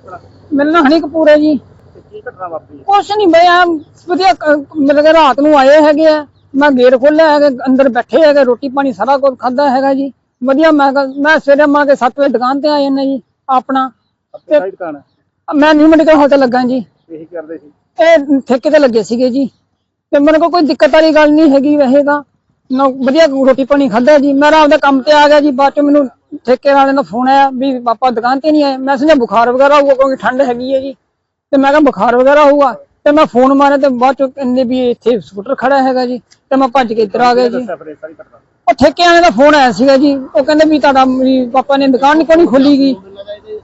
ਆਪਣਾ? ਮੇਰਾ ਨਾਂ ਹਨੀ ਕਪੂਰ ਹੈ ਜੀ। ਤੇ ਕੀ ਘਟਨਾ ਵਾਪਰੀ? ਹੈ? ਕੁਛ ਨਹੀਂ ਬਈ ਆ ਵਧੀਆ ਕ- ਮਤਲਬ ਕਿ ਰਾਤ ਨੂੰ ਆਏ ਹੈਗੇ ਆ। ਮੈਂ ਗੇਟ ਖੋਲਿਆ ਹੈਗਾ ਅੰਦਰ ਬੈਠੇ ਹੈਗੇ ਰੋਟੀ ਪਾਣੀ ਸਾਰਾ ਕੁਝ ਖਾਦਾ ਹੈਗਾ ਜੀ। ਵਧੀਆ ਮੈਂ ਕਿਹਾ- ਮੈਂ ਸਵੇਰੇ ਮਾਂ ਕੇ 7 ਵਜੇ ਦੁਕਾਨ ਤੇ ਆਏ ਨੇ ਜੀ ਆਪਣਾ। ਆਪਣੀ ਸਾਈਡ ਦੁਕਾਨ ਹੈ? ਮੈਂ ਨਿਊ ਮੈਡੀਕਲ ਤੇ ਲੱਗਾ ਜੀ। ਇਹੀ ਕਰਦੇ ਸੀ? ਇਹ ਠੇਕੇ ਤੇ ਲੱਗੇ ਸੀਗੇ ਜੀ। ਤੇ ਮੇਰੇ ਕੋਲ ਕੋਈ ਦਿੱਕਤ ਵਾਲੀ ਗੱਲ ਨਹੀਂ ਹੈਗੀ ਵੈਸੇ ਤਾਂ। ਨਾ, ਵਧੀਆ ਰੋਟੀ ਪਾਣੀ ਖਾਦਾ ਜੀ। ਮੈਂ ਆਪਦਾ ਕੰਮ ਤੇ ਆ ਗਿਆ ਜੀ, ਬਾਅਦ ਚ ਮੈਨੂੰ ਠੇਕੇ ਵਾਲੇ ਦਾ ਫੋਨ ਆਇਆ ਵੀ ਪਾਪਾ ਦੁਕਾਨ ਤੇ ਨਹੀਂ ਆਏ। ਮੈਂ ਸਮਝਿਆ ਬੁਖਾਰ ਵਗੈਰਾ ਹੋਊਗਾ ਕਿਉਂਕਿ ਠੰਡ ਹੈਗੀ ਹੈ ਜੀ। ਤੇ ਮੈਂ ਕਿਹਾ ਬੁਖਾਰ ਵਗੈਰਾ ਹੋਊਗਾ। ਤੇ ਮੈਂ ਫੋਨ ਮਾਰਿਆ ਤੇ ਬਾਅਦ ਚ ਕਹਿੰਦੇ ਵੀ ਇੱਥੇ ਸਕੂਟਰ ਖੜਾ ਹੈਗਾ ਜੀ। ਤੇ ਮੈਂ ਭੱਜ ਕੇ ਇੱਧਰ ਆ ਗਿਆ ਜੀ। ਉਹ ਠੇਕੇ ਵਾਲੇ ਦਾ ਫੋਨ ਆਇਆ ਸੀਗਾ ਜੀ। ਉਹ ਕਹਿੰਦੇ ਵੀ ਤੁਹਾਡਾ ਵੀ ਪਾਪਾ ਨੇ ਦੁਕਾਨ ਕਿਉਂ ਨਹੀਂ ਖੋਲੀ ਗਈ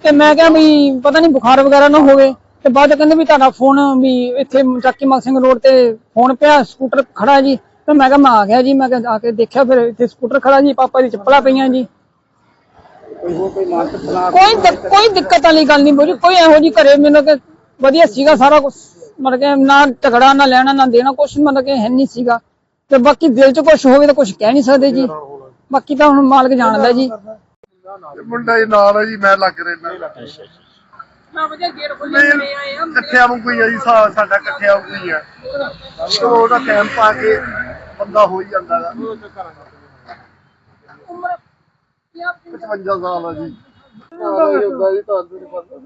ਤੇ ਮੈਂ ਕਿਹਾ ਵੀ ਪਤਾ ਨਹੀਂ ਬੁਖਾਰ ਵਗੈਰਾ ਨਾ ਹੋਵੇ। ਤੇ ਬਾਅਦ ਚ ਕਹਿੰਦੇ ਵੀ ਤੁਹਾਡਾ ਫੋਨ ਵੀ ਇੱਥੇ ਚੱਕੀ ਮੱਕ ਸਿੰਘ ਰੋਡ ਤੇ ਫੋਨ ਪਿਆ ਸਕੂਟਰ ਖੜਾ ਜੀ। ਤੇ ਮੈਂ ਕਿਹਾ ਮੈਂ ਆ ਗਿਆ ਜੀ ਮੈਂ ਕਿਹਾ ਆ ਕੇ ਦੇਖਿਆ ਫਿਰ ਇੱਥੇ ਸਕੂਟਰ ਖੜਾ ਜੀ ਪਾਪਾ ਦੀ ਚੱਪਲਾਂ ਪਈਆਂ ਜੀ। ਕੋਈ ਕੋਈ ਦਿਕ- ਦਿੱਕਤ ਵਾਲੀ ਗੱਲ ਨਹੀਂ ਬੋਲੀ ਕੋਈ ਇਹੋ ਜੀ ਘਰੇ ਮੈਨੂੰ ਕਿ ਵਧੀਆ ਸੀਗਾ ਸਾਰਾ ਕੁਝ ਮਤਲਬ ਕਿ ਨਾ ਝਗੜਾ ਨਾ ਲੈਣਾ ਨਾ ਦੇਣਾ ਕੁਝ ਮਤਲਬ ਕਿ ਹੈ ਨਹੀਂ ਸੀਗਾ। ਤੇ ਬਾਕੀ ਦਿਲ 'ਚ ਕੁਝ ਹੋਵੇ ਤਾਂ ਕੁਝ ਕਹਿ ਨਹੀਂ ਸਕਦੇ ਜੀ। ਬਾਕੀ ਤਾਂ ਹੁਣ ਮਾਲਕ ਜਾਣਦਾ ਜੀ। ਇਹ ਮੁੰਡਾ ਹੀ ਨਾਲ ਹੈ ਜੀ ਮੈਂ ਲੱਗ ਰਹਿਣਾ ਮੈਂ ਵਧੀਆ ਗੇਟ ਆਏ ਆ ਇਕੱਠਿਆਂ ਵਾਂਗੂ ਹੀ ਆ ਜੀ ਸਾ- ਸਾਡਾ ਇਕੱਠਿਆਂ ਵਾਂਗੂ ਹੀ ਆ। ਚਲੋ ਉਹਦਾ ਟਾਈਮ ਪਾ ਕੇ ਬੰਦਾ ਹੋ ਹੀ ਜਾਂਦਾ ਗਾ। ਉਮਰ 55 ਸਾਲ ਆ ਜੀ। ਹੁੰਦਾ ਜੀ ਤੁਹਾਨੂੰ ਨਹੀਂ ਪਤਾ